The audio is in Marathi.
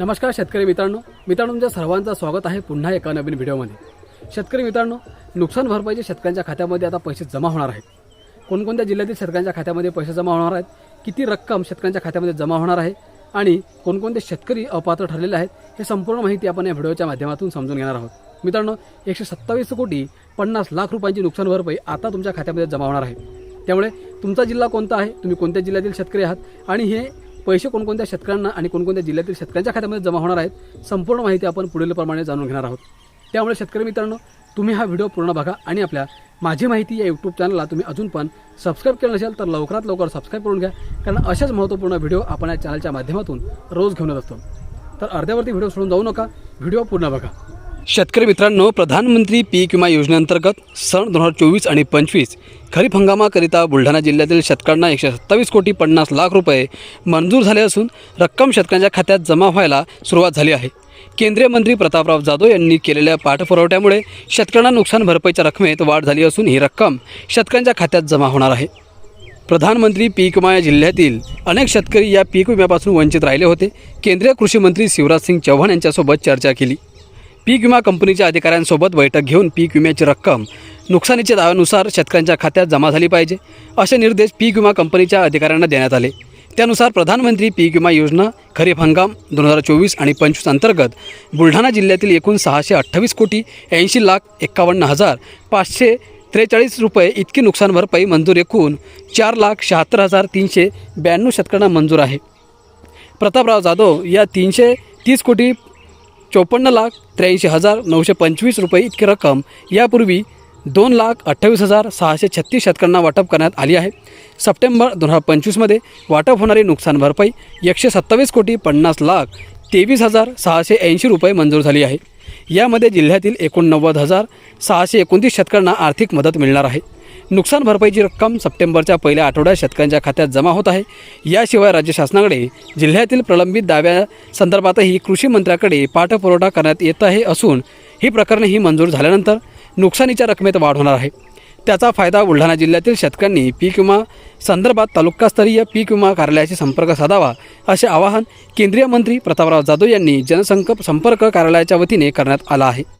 नमस्कार शेतकरी मित्रांनो. मित्रांनो तुमच्या सर्वांचं स्वागत आहे पुन्हा एका नवीन व्हिडिओमध्ये. शेतकरी मित्रांनो नुकसान भरपाईचे शेतकऱ्यांच्या खात्यामध्ये आता पैसे जमा होणार आहेत. कोणकोणत्या जिल्ह्यातील शेतकऱ्यांच्या खात्यामध्ये पैसे जमा होणार आहेत? किती रक्कम शेतकऱ्यांच्या खात्यामध्ये जमा होणार आहे? आणि कोणकोणते शेतकरी अपात्र ठरलेले आहेत? हे संपूर्ण माहिती आपण या व्हिडिओच्या माध्यमातून समजून घेणार आहोत. मित्रांनो एकशे सत्तावीस कोटी पन्नास लाख रुपयांची नुकसान भरपाई आता तुमच्या खात्यामध्ये जमा होणार आहे. त्यामुळे तुमचा जिल्हा कोणता आहे? तुम्ही कोणत्या जिल्ह्यातील शेतकरी आहात? आणि हे पैसे कोणकोणत्या शेतकऱ्यांना आणि कोणकोणत्या जिल्ह्यातील शेतकऱ्यांच्या खात्यामध्ये जमा होणार आहेत संपूर्ण माहिती आपण पुढील प्रमाणे जाणून घेणार आहोत. त्यामुळे शेतकरी मित्रांनो तुम्ही हा व्हिडिओ पूर्ण बघा आणि आपल्या माझी माहिती या यूट्यूब चॅनलला तुम्ही अजून पण सबस्क्राईब केलं नसेल तर लवकरात लवकर सबस्क्राईब करून घ्या. कारण अशाच महत्त्वपूर्ण व्हिडिओ आपण या चॅनलच्या माध्यमातून रोज घेऊन येत असतो. तर अर्ध्यावरती व्हिडिओ सोडून जाऊ नका व्हिडिओ पूर्ण बघा. शेतकरी मित्रांनो प्रधानमंत्री पीक विमा योजनेअंतर्गत सन दोन हजार चोवीस आणि पंचवीस खरीप हंगामाकरिता बुलढाणा जिल्ह्यातील शेतकऱ्यांना एकशे सत्तावीस कोटी पन्नास लाख रुपये मंजूर झाले असून रक्कम शेतकऱ्यांच्या खात्यात जमा व्हायला सुरुवात झाली आहे. केंद्रीय मंत्री प्रतापराव जाधव यांनी केलेल्या पाठपुरवठ्यामुळे शेतकऱ्यांना नुकसान भरपाईच्या रकमेत वाढ झाली असून ही रक्कम शेतकऱ्यांच्या खात्यात जमा होणार आहे. प्रधानमंत्री पीक विमा या जिल्ह्यातील अनेक शेतकरी या पीक विम्यापासून वंचित राहिले होते. केंद्रीय कृषी मंत्री शिवराज सिंग चौहान यांच्यासोबत चर्चा केली. पीक विमा कंपनीच्या अधिकाऱ्यांसोबत बैठक घेऊन पीक विम्याची रक्कम नुकसानीच्या दाव्यानुसार शेतकऱ्यांच्या खात्यात जमा झाली पाहिजे असे निर्देश पीक विमा कंपनीच्या अधिकाऱ्यांना देण्यात आले. त्यानुसार प्रधानमंत्री पीक विमा योजना खरीप हंगाम दोन हजार चोवीस आणि पंचवीस अंतर्गत बुलढाणा जिल्ह्यातील एकूण सहाशे अठ्ठावीस कोटी ऐंशी लाख एक्कावन्न हजार पाचशे त्रेचाळीस रुपये इतकी नुकसान भरपाई मंजूर एकूण चार लाख शहात्तर हजार तीनशे ब्याण्णव शेतकऱ्यांना मंजूर आहे. प्रतापराव जाधव या तीनशे तीस कोटी चोपन्न लाख त्र्याऐंशी हजार नऊशे पंचवीस रुपये इतकी रक्कम. यापूर्वी दोन लाख अठ्ठावीस हजार सहाशे छत्तीस शेतकऱ्यांना वाटप करण्यात आली आहे. सप्टेंबर दोन हजार पंचवीसमध्ये वाटप होणारी नुकसान भरपाई एकशे सत्तावीस कोटी पन्नास लाख तेवीस हजार सहाशे ऐंशी रुपये मंजूर झाली आहे. यामध्ये जिल्ह्यातील एकोणनव्वद हजार सहाशे एकोणतीस शेतकऱ्यांना आर्थिक मदत मिळणार आहे. नुकसान भरपाईची रक्कम सप्टेंबरच्या पहिल्या आठवड्यात शेतकऱ्यांच्या खात्यात जमा होत आहे. याशिवाय राज्य शासनाकडे जिल्ह्यातील प्रलंबित दाव्यासंदर्भातही कृषी मंत्र्याकडे पाठपुरवठा करण्यात येत आहे असून ही प्रकरणे ही मंजूर झाल्यानंतर नुकसानीच्या रकमेत वाढ होणार आहे. त्याचा फायदा बुलढाणा जिल्ह्यातील शेतकऱ्यांनी पीक विमा संदर्भात तालुकास्तरीय पीक विमा कार्यालयाशी संपर्क साधावा असे आवाहन केंद्रीय मंत्री प्रतापराव जाधव यांनी जनसंक संपर्क कार्यालयाच्या वतीने करण्यात आलं आहे.